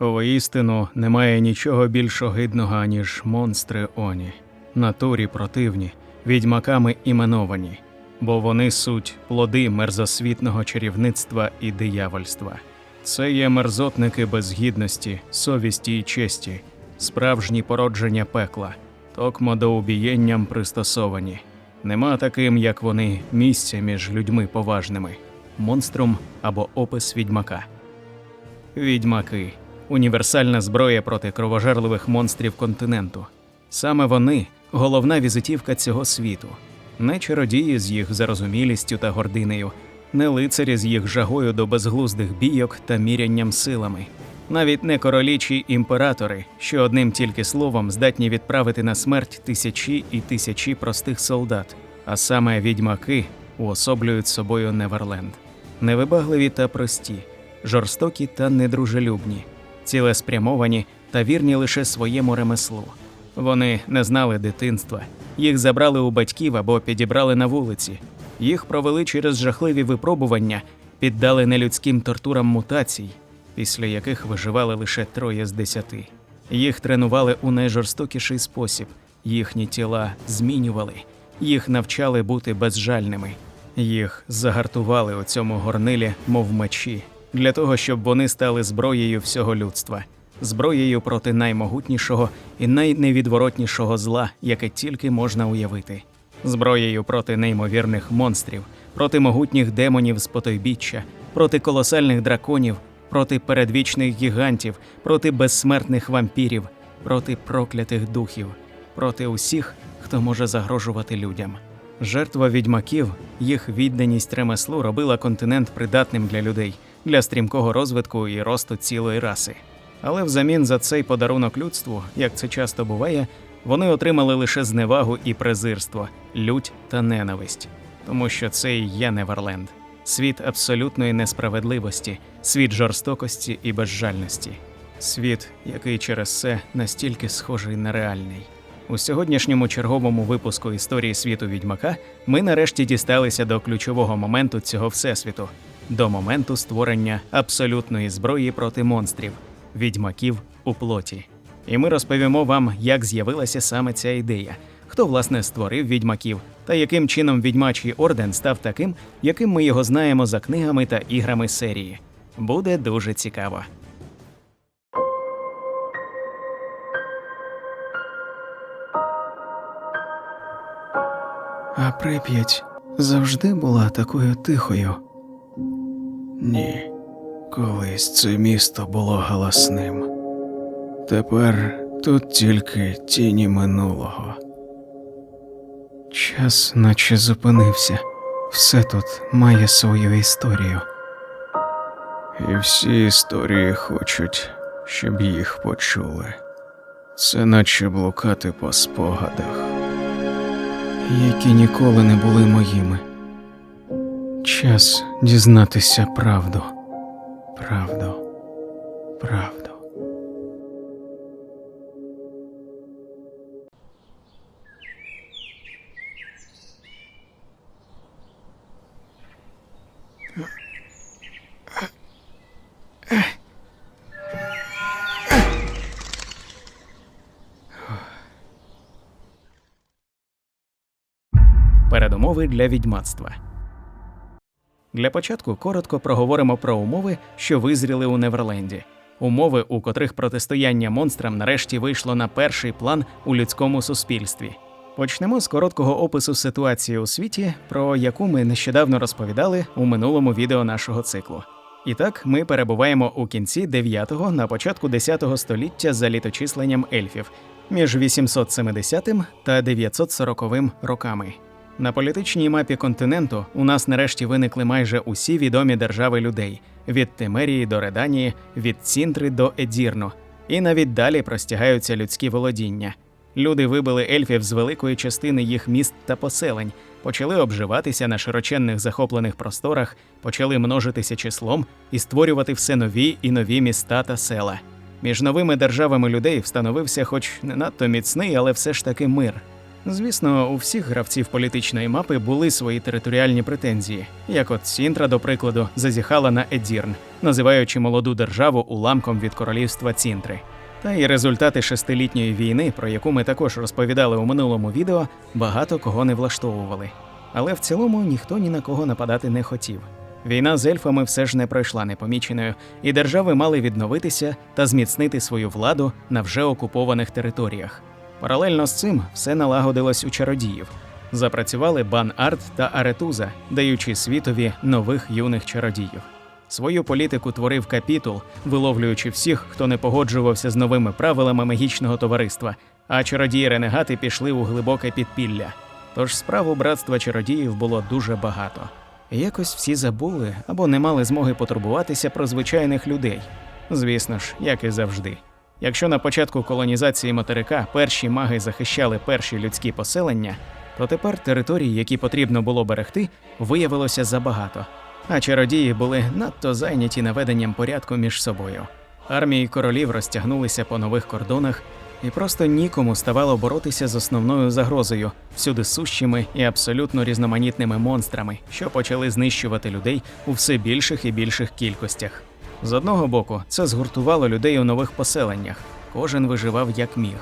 Воістину немає нічого більш огидного, аніж монстри Оні, натурі противні, відьмаками іменовані, бо вони суть плоди мерзосвітного чарівництва і диявольства. Це є мерзотники безгідності, совісті і честі, справжні породження пекла, токмо до убієнням пристосовані. Нема таким, як вони, місця між людьми поважними, монстром або опис відьмака. Відьмаки універсальна зброя проти кровожерливих монстрів континенту. Саме вони головна візитівка цього світу, не чародії з їх зарозумілістю та гординею, не лицарі з їх жагою до безглуздих бійок та мірянням силами, навіть не королі чи імператори, що одним тільки словом здатні відправити на смерть тисячі і тисячі простих солдат, а саме відьмаки уособлюють собою Неверленд. Невибагливі та прості, жорстокі та недружелюбні, цілеспрямовані та вірні лише своєму ремеслу. Вони не знали дитинства, їх забрали у батьків або підібрали на вулиці. Їх провели через жахливі випробування, піддали нелюдським тортурам мутацій, після яких виживали лише троє з десяти. Їх тренували у найжорстокіший спосіб, їхні тіла змінювали, їх навчали бути безжальними. Їх загартували у цьому горнилі, мов мечі, для того, щоб вони стали зброєю всього людства, зброєю проти наймогутнішого і найневідворотнішого зла, яке тільки можна уявити, зброєю проти неймовірних монстрів, проти могутніх демонів з потойбіччя, проти колосальних драконів, проти передвічних гігантів, проти безсмертних вампірів, проти проклятих духів, проти усіх, хто може загрожувати людям. Жертва відьмаків, їх відданість ремеслу робила континент придатним для людей, для стрімкого розвитку і росту цілої раси. Але взамін за цей подарунок людству, як це часто буває, вони отримали лише зневагу і презирство, лють та ненависть, тому що це і є Неверленд, світ абсолютної несправедливості, світ жорстокості і безжальності, світ, який через це настільки схожий на реальний. У сьогоднішньому черговому випуску історії світу відьмака ми нарешті дісталися до ключового моменту цього всесвіту, до моменту створення абсолютної зброї проти монстрів відьмаків у плоті. І ми розповімо вам, як з'явилася саме ця ідея, хто власне створив відьмаків та яким чином відьмачий орден став таким, яким ми його знаємо за книгами та іграми серії. Буде дуже цікаво. А Прип'ять завжди була такою тихою. Ні, колись це місто було галасним. Тепер тут тільки тіні минулого. Час наче зупинився. Все тут має свою історію. І всі історії хочуть, щоб їх почули. Це наче блукати по спогадах які ніколи не були моїми. Час дізнатися правду, правду, правду. Передумови для відьмацтва. Для початку коротко проговоримо про умови, що визріли у Неверленді. Умови, у котрих протистояння монстрам нарешті вийшло на перший план у людському суспільстві. Почнемо з короткого опису ситуації у світі, про яку ми нещодавно розповідали у минулому відео нашого циклу. І так, ми перебуваємо у кінці 9-го на початку 10-го століття за літочисленням ельфів між 870 та 940 роками. На політичній мапі континенту у нас нарешті виникли майже усі відомі держави людей від Тимерії до Реданії, від Цінтри до Едірну, і навіть далі простягаються людські володіння. Люди вибили ельфів з великої частини їх міст та поселень, почали обживатися на широченних захоплених просторах, почали множитися числом і створювати все нові і нові міста та села. Між новими державами людей встановився, хоч не надто міцний, але все ж таки мир. Звісно, у всіх гравців політичної мапи були свої територіальні претензії, як от Сінтра, до прикладу, зазіхала на Едірн, називаючи молоду державу уламком від королівства Цінтри. Та й результати шестилітньої війни, про яку ми також розповідали у минулому відео, багато кого не влаштовували. Але в цілому ніхто ні на кого нападати не хотів. Війна з ельфами все ж не пройшла непоміченою, і держави мали відновитися та зміцнити свою владу на вже окупованих територіях. Паралельно з цим все налагодилось у чародіїв. Запрацювали Бан Арт та Аретуза, даючи світові нових юних чародіїв. Свою політику творив капітул, виловлюючи всіх, хто не погоджувався з новими правилами магічного товариства, а чародії-ренегати пішли у глибоке підпілля. Тож справ у братства чародіїв було дуже багато. Якось всі забули або не мали змоги потурбуватися про звичайних людей. Звісно ж, як і завжди. Якщо на початку колонізації материка перші маги захищали перші людські поселення, то тепер територій, які потрібно було берегти, виявилося забагато. А чародії були надто зайняті наведенням порядку між собою. Армії королів розтягнулися по нових кордонах, і просто нікому ставало боротися з основною загрозою всюди сущими і абсолютно різноманітними монстрами, що почали знищувати людей у все більших і більших кількостях. З одного боку, це згуртувало людей у нових поселеннях, кожен виживав як міг.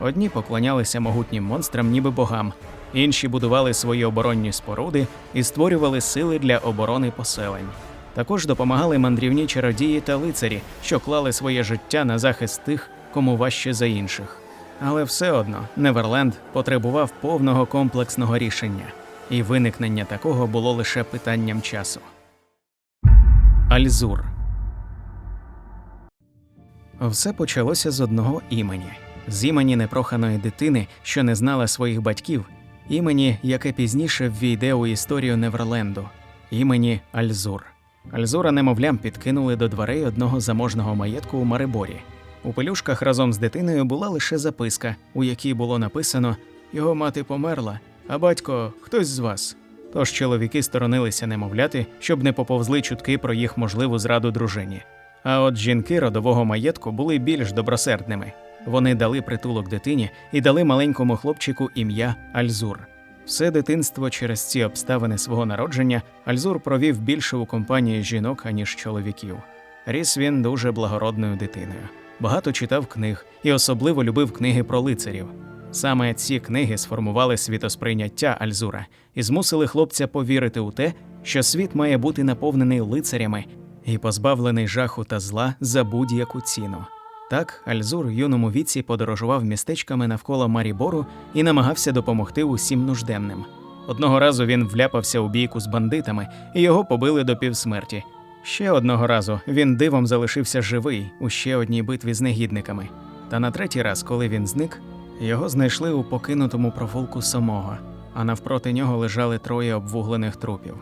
Одні поклонялися могутнім монстрам, ніби богам, інші будували свої оборонні споруди і створювали сили для оборони поселень. Також допомагали мандрівні чародії та лицарі, що клали своє життя на захист тих, кому важче за інших. Але все одно Неверленд потребував повного комплексного рішення, і виникнення такого було лише питанням часу. Альзур все почалося з одного імені з імені непроханої дитини, що не знала своїх батьків, імені, яке пізніше ввійде у історію Неверленду, імені Альзур. Альзура немовлям підкинули до дверей одного заможного маєтку у Мариборі. У пелюшках разом з дитиною була лише записка, у якій було написано Його мати померла, а батько хтось з вас. Тож чоловіки сторонилися немовляти, щоб не поповзли чутки про їх можливу зраду дружині. А от жінки родового маєтку були більш добросердними. Вони дали притулок дитині і дали маленькому хлопчику ім'я Альзур. Все дитинство через ці обставини свого народження Альзур провів більше у компанії жінок, аніж чоловіків. Ріс він дуже благородною дитиною. Багато читав книг і особливо любив книги про лицарів. Саме ці книги сформували світосприйняття Альзура і змусили хлопця повірити у те, що світ має бути наповнений лицарями і позбавлений жаху та зла за будь-яку ціну. Так, Альзур юному віці подорожував містечками навколо Марібору і намагався допомогти усім нужденним. Одного разу він вляпався у бійку з бандитами, і його побили до півсмерті. Ще одного разу він дивом залишився живий у ще одній битві з негідниками. Та на третій раз, коли він зник, його знайшли у покинутому провулку самого, а навпроти нього лежали троє обвуглених трупів.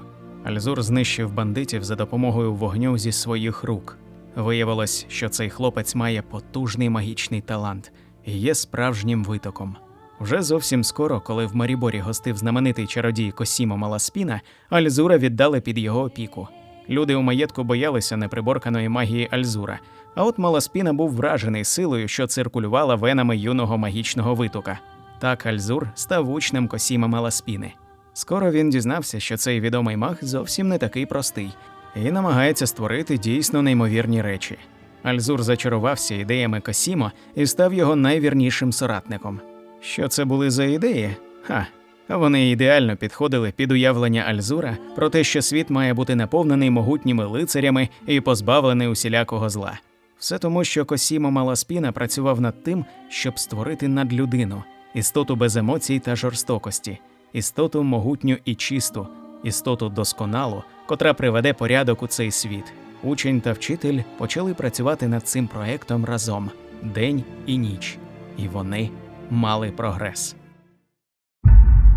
Альзур знищив бандитів за допомогою вогню зі своїх рук. Виявилось, що цей хлопець має потужний магічний талант і є справжнім витоком. Вже зовсім скоро, коли в Маріборі гостив знаменитий чародій Косімо Маласпіна, Альзура віддали під його опіку. Люди у маєтку боялися неприборканої магії Альзура, а от Маласпіна був вражений силою, що циркулювала венами юного магічного витока. Так Альзур став учнем Косіма Маласпіни. Скоро він дізнався, що цей відомий маг зовсім не такий простий і намагається створити дійсно неймовірні речі. Альзур зачарувався ідеями Косімо і став його найвірнішим соратником. Що це були за ідеї? Ха. Вони ідеально підходили під уявлення Альзура про те, що світ має бути наповнений могутніми лицарями і позбавлений усілякого зла. Все тому, що Косімо Маласпіна працював над тим, щоб створити надлюдину, істоту без емоцій та жорстокості, істоту могутню і чисту, істоту досконалу, котра приведе порядок у цей світ. Учень та вчитель почали працювати над цим проектом разом день і ніч, і вони мали прогрес.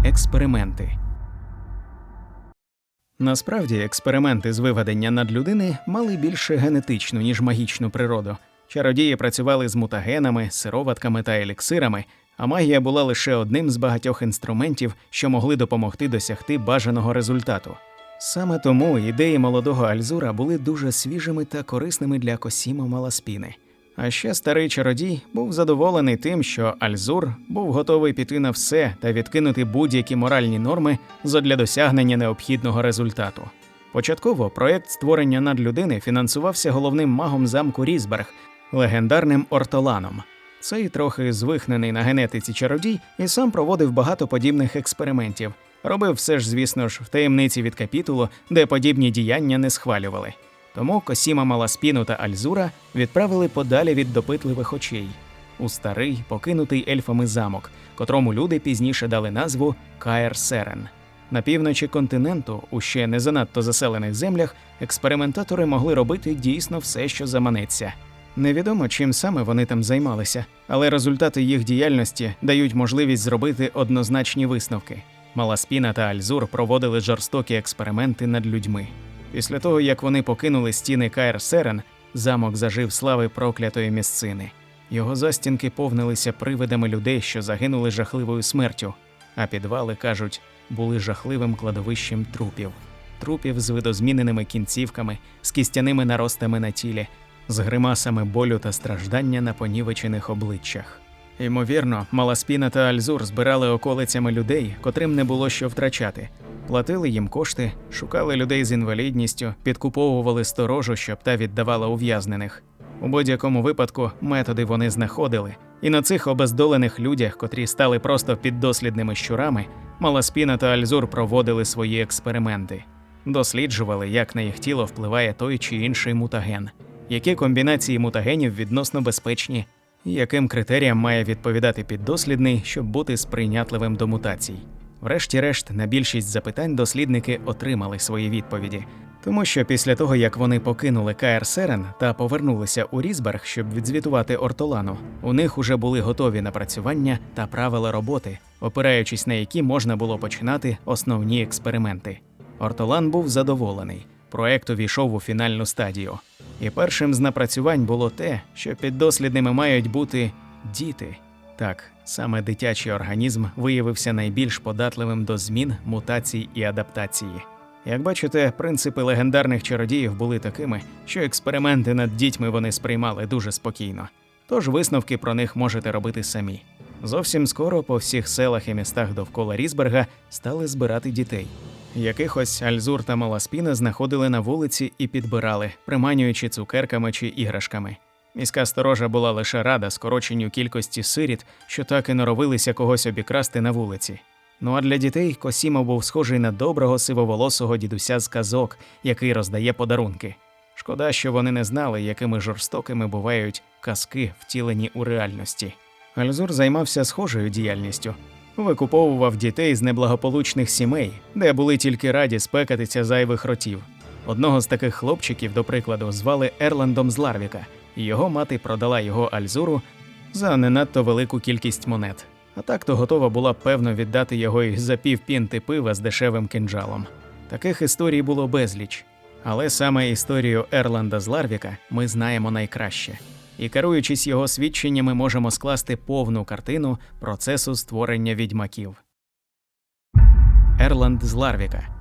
Експерименти Насправді, експерименти з виведення надлюдини мали більше генетичну, ніж магічну природу. Чародії працювали з мутагенами, сироватками та еліксирами, а магія була лише одним з багатьох інструментів, що могли допомогти досягти бажаного результату. Саме тому ідеї молодого Альзура були дуже свіжими та корисними для Косімо Маласпіни. А ще старий чародій був задоволений тим, що Альзур був готовий піти на все та відкинути будь-які моральні норми задля досягнення необхідного результату. Початково проєкт створення надлюдини фінансувався головним магом замку Різберг, легендарним Ортоланом. Цей трохи звихнений на генетиці чародій і сам проводив багато подібних експериментів. Робив все ж, звісно ж, в таємниці від капітулу, де подібні діяння не схвалювали. Тому Косіма Маласпіну та Альзура відправили подалі від допитливих очей у старий, покинутий ельфами замок, котрому люди пізніше дали назву Каер Серен. На півночі континенту, у ще не занадто заселених землях, експериментатори могли робити дійсно все, що заманеться. Невідомо, чим саме вони там займалися, але результати їх діяльності дають можливість зробити однозначні висновки. Маласпіна та Альзур проводили жорстокі експерименти над людьми. Після того, як вони покинули стіни Каер Серен, замок зажив слави проклятої місцини. Його застінки повнилися привидами людей, що загинули жахливою смертю, а підвали, кажуть, були жахливим кладовищем трупів. Трупів з видозміненими кінцівками, з кістяними наростами на тілі, з гримасами болю та страждання на понівечених обличчях. Ймовірно, Маласпіна та Альзур збирали околицями людей, котрим не було що втрачати. Платили їм кошти, шукали людей з інвалідністю, підкуповували сторожу, щоб та віддавала ув'язнених. У будь-якому випадку методи вони знаходили, і на цих обездолених людях, котрі стали просто піддослідними щурами, Маласпіна та Альзур проводили свої експерименти, досліджували, як на їх тіло впливає той чи інший мутаген, які комбінації мутагенів відносно безпечні, яким критеріям має відповідати піддослідний, щоб бути сприйнятливим до мутацій. Врешті-решт, на більшість запитань дослідники отримали свої відповіді, тому що після того, як вони покинули Каер Серен та повернулися у Різберг, щоб відзвітувати Ортолану, у них уже були готові напрацювання та правила роботи, опираючись на які можна було починати основні експерименти. Ортолан був задоволений. Проект увійшов у фінальну стадію. І першим з напрацювань було те, що піддослідними мають бути діти. Так, саме дитячий організм виявився найбільш податливим до змін, мутацій і адаптації. Як бачите, принципи легендарних чародіїв були такими, що експерименти над дітьми вони сприймали дуже спокійно. Тож висновки про них можете робити самі. Зовсім скоро по всіх селах і містах довкола Різберга стали збирати дітей. Якихось Альзур та Маласпіна знаходили на вулиці і підбирали, приманюючи цукерками чи іграшками. Міська сторожа була лише рада скороченню кількості сиріт, що так і норовилися когось обікрасти на вулиці. Ну а для дітей Косімо був схожий на доброго сивоволосого дідуся з казок, який роздає подарунки. Шкода, що вони не знали, якими жорстокими бувають казки, втілені у реальності. Альзур займався схожою діяльністю. Викуповував дітей з неблагополучних сімей, де були тільки раді спекатися зайвих ротів. Одного з таких хлопчиків, до прикладу, звали Ерландом з Ларвіка, і його мати продала його Альзуру за не надто велику кількість монет. А так то готова була певно віддати його й за півпінти пива з дешевим кинджалом. Таких історій було безліч. Але саме історію Ерланда з Ларвіка ми знаємо найкраще. І керуючись його свідченнями, можемо скласти повну картину процесу створення відьмаків. Ерланд з Ларвіка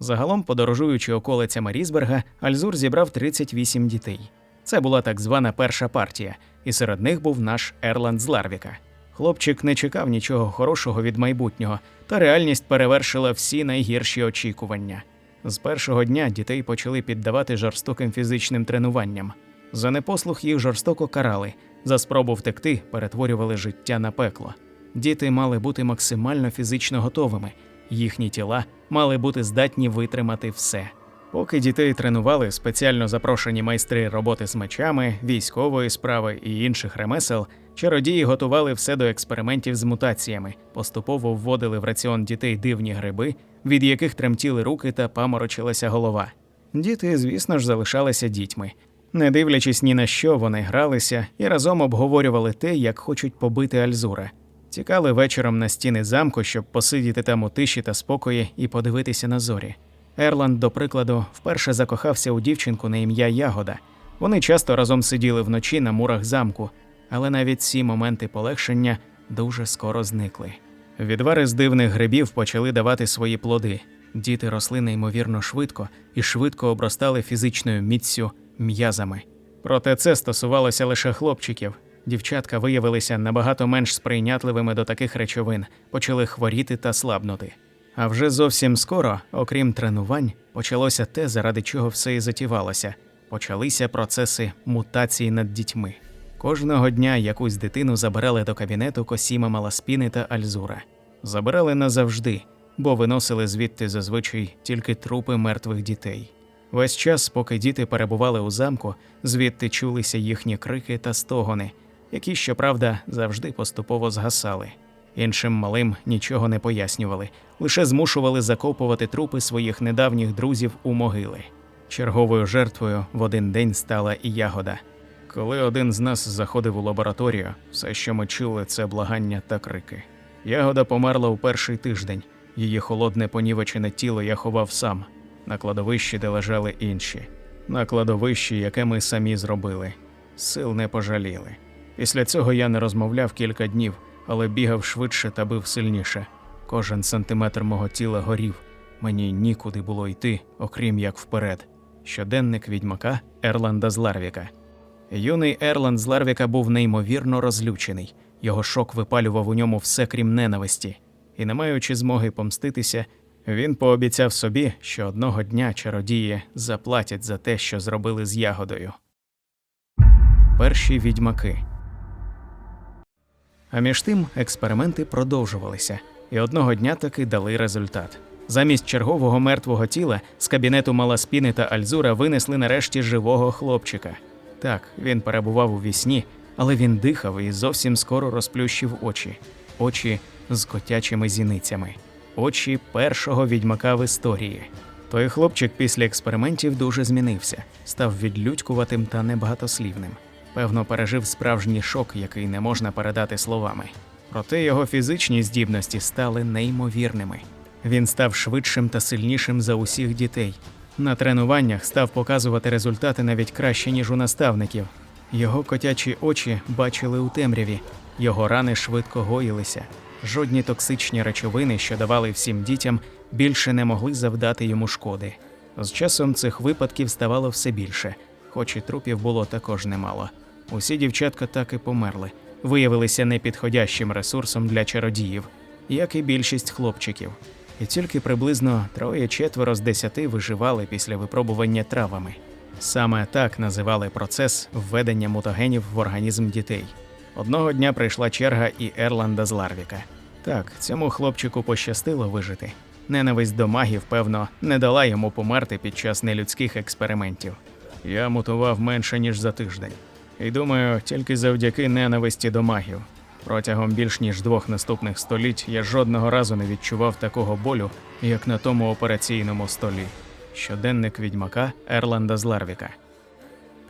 Загалом, подорожуючи околицями Різберга, Альзур зібрав 38 дітей. Це була так звана перша партія, і серед них був наш Ерланд з Ларвіка. Хлопчик не чекав нічого хорошого від майбутнього, та реальність перевершила всі найгірші очікування. З першого дня дітей почали піддавати жорстоким фізичним тренуванням. За непослух їх жорстоко карали, за спробу втекти перетворювали життя на пекло. Діти мали бути максимально фізично готовими, їхні тіла мали бути здатні витримати все. Поки дітей тренували спеціально запрошені майстри роботи з мечами, військової справи і інших ремесел, чародії готували все до експериментів з мутаціями, поступово вводили в раціон дітей дивні гриби, від яких тремтіли руки та паморочилася голова. Діти, звісно ж, залишалися дітьми. Не дивлячись ні на що, вони гралися і разом обговорювали те, як хочуть побити Альзура. Тікали вечором на стіни замку, щоб посидіти там у тиші та спокої і подивитися на зорі. Ерланд, до прикладу, вперше закохався у дівчинку на ім'я Ягода. Вони часто разом сиділи вночі на мурах замку, але навіть ці моменти полегшення дуже скоро зникли. Відвари з дивних грибів почали давати свої плоди. Діти росли неймовірно швидко і швидко обростали фізичною міцю м'язами. Проте це стосувалося лише хлопчиків. Дівчатка виявилися набагато менш сприйнятливими до таких речовин, почали хворіти та слабнути. А вже зовсім скоро, окрім тренувань, почалося те, заради чого все і затівалося. Почалися процеси мутації над дітьми. Кожного дня якусь дитину забирали до кабінету Косіма Маласпіни та Альзура. Забирали назавжди, бо виносили звідти зазвичай тільки трупи мертвих дітей. Весь час, поки діти перебували у замку, звідти чулися їхні крики та стогони, які, щоправда, завжди поступово згасали. Іншим малим нічого не пояснювали, лише змушували закопувати трупи своїх недавніх друзів у могили. Черговою жертвою в один день стала і ягода. Коли один з нас заходив у лабораторію, все, що ми чули, це благання та крики. Ягода померла у перший тиждень. Її холодне понівечене тіло я ховав сам на кладовищі, де лежали інші, на кладовищі, яке ми самі зробили. Сил не пожаліли. Після цього я не розмовляв кілька днів, але бігав швидше та бив сильніше. Кожен сантиметр мого тіла горів. Мені нікуди було йти, окрім як вперед. Щоденник відьмака Ерланда Зларвіка. Юний Ерланд Зларвіка був неймовірно розлючений. Його шок випалював у ньому все крім ненависті, і, не маючи змоги помститися, він пообіцяв собі, що одного дня чародії заплатять за те, що зробили з ягодою. Перші відьмаки. А між тим експерименти продовжувалися, і одного дня таки дали результат. Замість чергового мертвого тіла з кабінету Маласпіни та Альзура винесли нарешті живого хлопчика. Так, він перебував у вісні, але він дихав і зовсім скоро розплющив очі. Очі з котячими зіницями. Очі першого відьмака в історії. Той хлопчик після експериментів дуже змінився, став відлюдькуватим та небагатослівним. Певно, пережив справжній шок, який не можна передати словами. Проте його фізичні здібності стали неймовірними. Він став швидшим та сильнішим за усіх дітей. На тренуваннях став показувати результати навіть краще, ніж у наставників. Його котячі очі бачили у темряві, його рани швидко гоїлися. Жодні токсичні речовини, що давали всім дітям, більше не могли завдати йому шкоди. З часом цих випадків ставало все більше, хоч і трупів було також немало. Усі дівчатка так і померли, виявилися непідходящим ресурсом для чародіїв, як і більшість хлопчиків. І тільки приблизно троє-четверо з десяти виживали після випробування травами. Саме так називали процес введення мутагенів в організм дітей. Одного дня прийшла черга і Ерланда з Ларвіка. Так, цьому хлопчику пощастило вижити. Ненависть до магів, певно, не дала йому померти під час нелюдських експериментів. Я мутував менше ніж за тиждень. І думаю, тільки завдяки ненависті до магів. Протягом більш ніж двох наступних століть я жодного разу не відчував такого болю, як на тому операційному столі. Щоденник відьмака Ерланда з Ларвіка.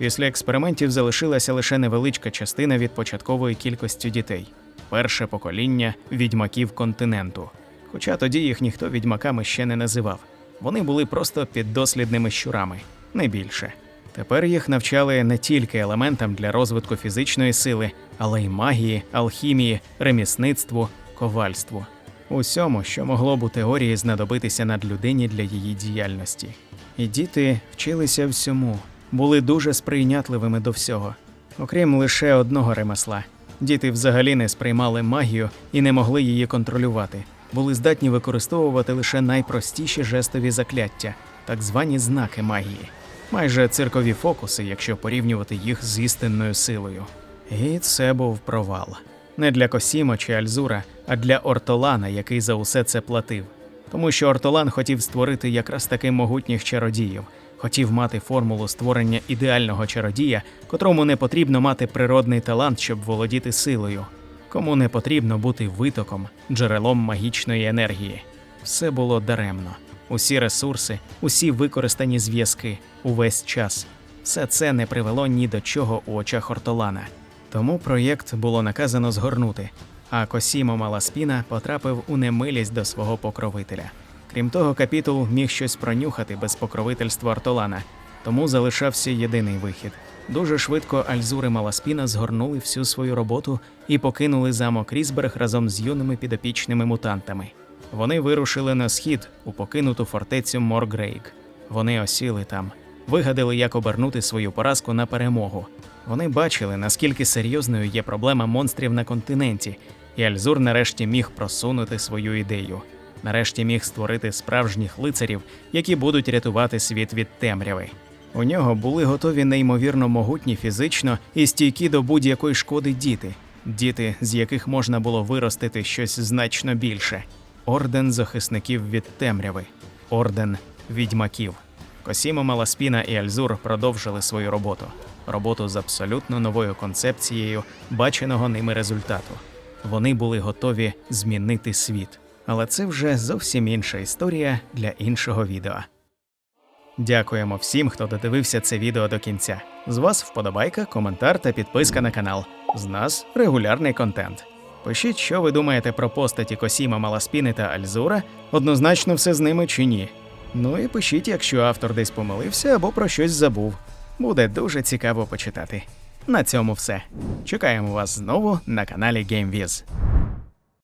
Після експериментів залишилася лише невеличка частина від початкової кількості дітей перше покоління відьмаків континенту. Хоча тоді їх ніхто відьмаками ще не називав. Вони були просто піддослідними щурами, не більше. Тепер їх навчали не тільки елементам для розвитку фізичної сили, але й магії, алхімії, ремісництву, ковальству. Усьому, що могло б у теорії знадобитися надлюдині для її діяльності. І діти вчилися всьому, були дуже сприйнятливими до всього, окрім лише одного ремесла. Діти взагалі не сприймали магію і не могли її контролювати, були здатні використовувати лише найпростіші жестові закляття, так звані знаки магії, майже циркові фокуси, якщо порівнювати їх з істинною силою. І це був провал. Не для Косімо чи Альзура, а для Ортолана, який за усе це платив. Тому що Ортолан хотів створити якраз таки могутніх чародіїв, хотів мати формулу створення ідеального чародія, котрому не потрібно мати природний талант, щоб володіти силою, кому не потрібно бути витоком, джерелом магічної енергії. Все було даремно. Усі ресурси, усі використані зв'язки, увесь час. Все це не привело ні до чого у очах Ортолана. Тому проєкт було наказано згорнути, а Косімо Маласпіна потрапив у немилість до свого покровителя. Крім того, капітул міг щось пронюхати без покровительства Ортолана, тому залишався єдиний вихід. Дуже швидко Альзури Маласпіна згорнули всю свою роботу і покинули замок Різберг разом з юними підопічними мутантами. Вони вирушили на схід у покинуту фортецю Моргрейк. Вони осіли там, вигадали, як обернути свою поразку на перемогу. Вони бачили, наскільки серйозною є проблема монстрів на континенті, і Альзур нарешті міг просунути свою ідею. Нарешті міг створити справжніх лицарів, які будуть рятувати світ від темряви. У нього були готові неймовірно могутні фізично і стійкі до будь-якої шкоди діти, діти, з яких можна було виростити щось значно більше. Орден захисників від темряви, орден відьмаків. Косімо Маласпіна і Альзур продовжили свою роботу. Роботу з абсолютно новою концепцією баченого ними результату. Вони були готові змінити світ. Але це вже зовсім інша історія для іншого відео. Дякуємо всім, хто додивився це відео до кінця. З вас вподобайка, коментар та підписка на канал. З нас регулярний контент. Пишіть, що ви думаєте про постаті Косіма Маласпіни та Альзура, однозначно все з ними чи ні. Ну і пишіть, якщо автор десь помилився або про щось забув. Буде дуже цікаво почитати. На цьому все. Чекаємо вас знову на каналі GameViz.